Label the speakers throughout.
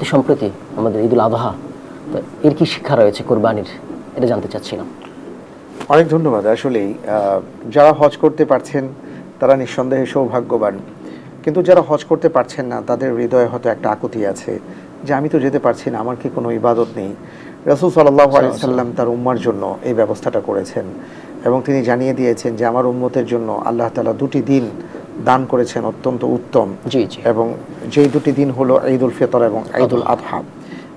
Speaker 1: অতি সম্প্রতি আমাদের ঈদুল আবহা তো এর কি শিক্ষা রয়েছে কোরবানির? এটা জানতে চাচ্ছিলাম।
Speaker 2: অনেক ধন্যবাদ। আসলেই যারা হজ করতে পারছেন তারা নিঃসন্দেহে সৌভাগ্যবান। কিন্তু যারা হজ করতে পারছেন না তাদের হৃদয়ে হয়তো একটা আকুতি আছে যে আমি তো যেতে পারছি না আমার কি কোনো ইবাদত নেই? রসুল সাল্লাহ সাল্লাম তার উম্মার জন্য এই ব্যবস্থাটা করেছেন। এবং তিনি জানিয়ে দিয়েছেন যে আমার উম্মতের জন্য আল্লাহ তালা দুটি দিন দান করেছেন অত্যন্ত উত্তম
Speaker 1: জি জি।
Speaker 2: এবং যেই দুটি দিন হলো ঈদুল ফিতর এবং ঈদুল আদহা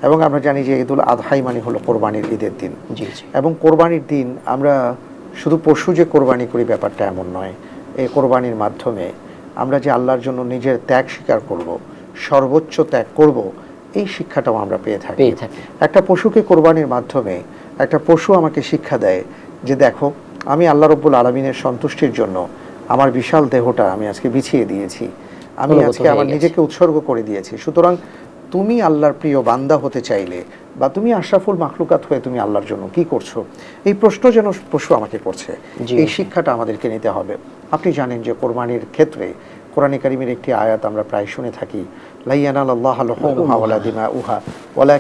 Speaker 2: এবং আমরা জানি যে ঈদুল আদহাই মানে হলো কোরবানির ঈদের দিন।
Speaker 1: জি জি।
Speaker 2: এবং কোরবানির দিন আমরা শুধু পশু যে কোরবানি করি ব্যাপারটা এমন নয় এই কোরবানির মাধ্যমে আমরা যে আল্লাহর জন্য নিজের ত্যাগ স্বীকার করব সর্বোচ্চ ত্যাগ করব এই শিক্ষাটাও আমরা পেয়ে থাকি।
Speaker 1: পেয়ে থাকি।
Speaker 2: একটা পশুকে কোরবানির মাধ্যমে একটা পশু আমাকে শিক্ষা দেয় যে দেখো আমি আল্লাহ রব্বুল আলমিনের সন্তুষ্টির জন্য আমার বিশাল দেহটা আমি আজকে বিছিয়ে দিয়েছি। আমি আজকে আমার নিজেকে উৎসর্গ করে দিয়েছি। সুতরাং তুমি আল্লাহর প্রিয় বান্দা হতে চাইলে বা তুমি আশরাফুল মাখলুকাত হয়ে তুমি আল্লাহর জন্য কি করছ? এই প্রশ্ন যেন পশু আমাকে করছে। এই শিক্ষাটা আমাদেরকে নিতে হবে। আপনি জানেন যে কোরবানির ক্ষেত্রে কোরআনে কারিমের একটি আয়াত আমরা প্রায় শুনে থাকি লাইয়ানাল আল্লাহ আলহুহা ওয়ালা দিমা উহা ওয়ালা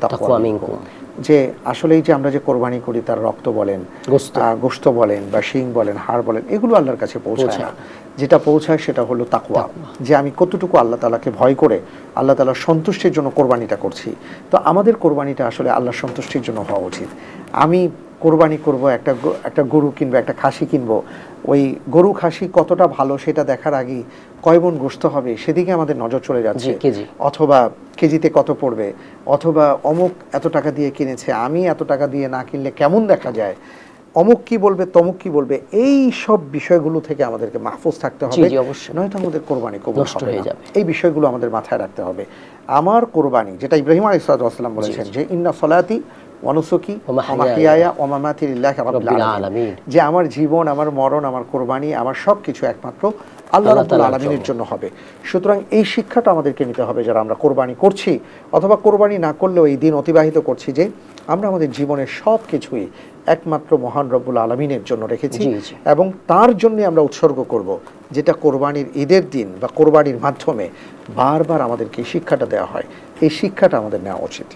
Speaker 1: তাকওয়া মিনকুম।
Speaker 2: যে আসলেই যে আমরা যে কোরবানি করি তার রক্ত বলেন গোস্ত। বলেন বা শিং বলেন হাড় বলেন এগুলো আল্লাহর কাছে পৌঁছায়
Speaker 1: পৌঁছায়।
Speaker 2: না। যেটা পৌঁছায় সেটা হলো তাকুয়া যে আমি কতটুকু আল্লাহ তালাকে ভয় করে আল্লাহ তালার সন্তুষ্টির জন্য কোরবানিটা করছি। তো আমাদের কোরবানিটা আসলে আল্লাহ সন্তুষ্টির জন্য হওয়া উচিত। আমি কোরবানি করব একটা একটা গরু কিনবো একটা খাসি কিনবো। ওই গরু খাসি কতটা ভালো সেটা দেখার আগেই কয় মন গোস্ত হবে সেদিকে আমাদের নজর চলে যাচ্ছে।
Speaker 1: কেজি।
Speaker 2: অথবা কেজিতে কত পড়বে? অথবা অমুক এত টাকা দিয়ে কিনেছে আমি এত টাকা দিয়ে না কিনলে কেমন দেখা যায়? অমুক কি বলবে তমুক কি বলবে এই সব বিষয়গুলো থেকে আমাদেরকে মাহফুজ থাকতে হবে। নয়তো আমাদের কোরবানি কবুল
Speaker 1: হয়ে যাবে।
Speaker 2: এই বিষয়গুলো আমাদের মাথায় রাখতে হবে। আমার কোরবানি যেটা ইব্রাহিম আলী সাল্লাম বলেছেন যে ইন্না সলাতি ওয়ানুসুকি। যে আমার জীবন আমার মরণ আমার কোরবানি আমার সব কিছু একমাত্র আল্লাহ রাব্বুল আলামিনের জন্য। হবে। সুতরাং এই শিক্ষাটা আমাদেরকে নিতে হবে যারা আমরা কোরবানি করছি অথবা কোরবানি না করলেও এই দিন অতিবাহিত করছি যে আমরা আমাদের জীবনের সব কিছুই একমাত্র মহান রব্বুল আলমিনের জন্য রেখেছি। এবং তার জন্য আমরা উৎসর্গ করব যেটা কোরবানির ঈদের দিন বা কোরবানির মাধ্যমে বারবার আমাদেরকে শিক্ষাটা দেওয়া হয়। এই শিক্ষাটা আমাদের নেওয়া উচিত।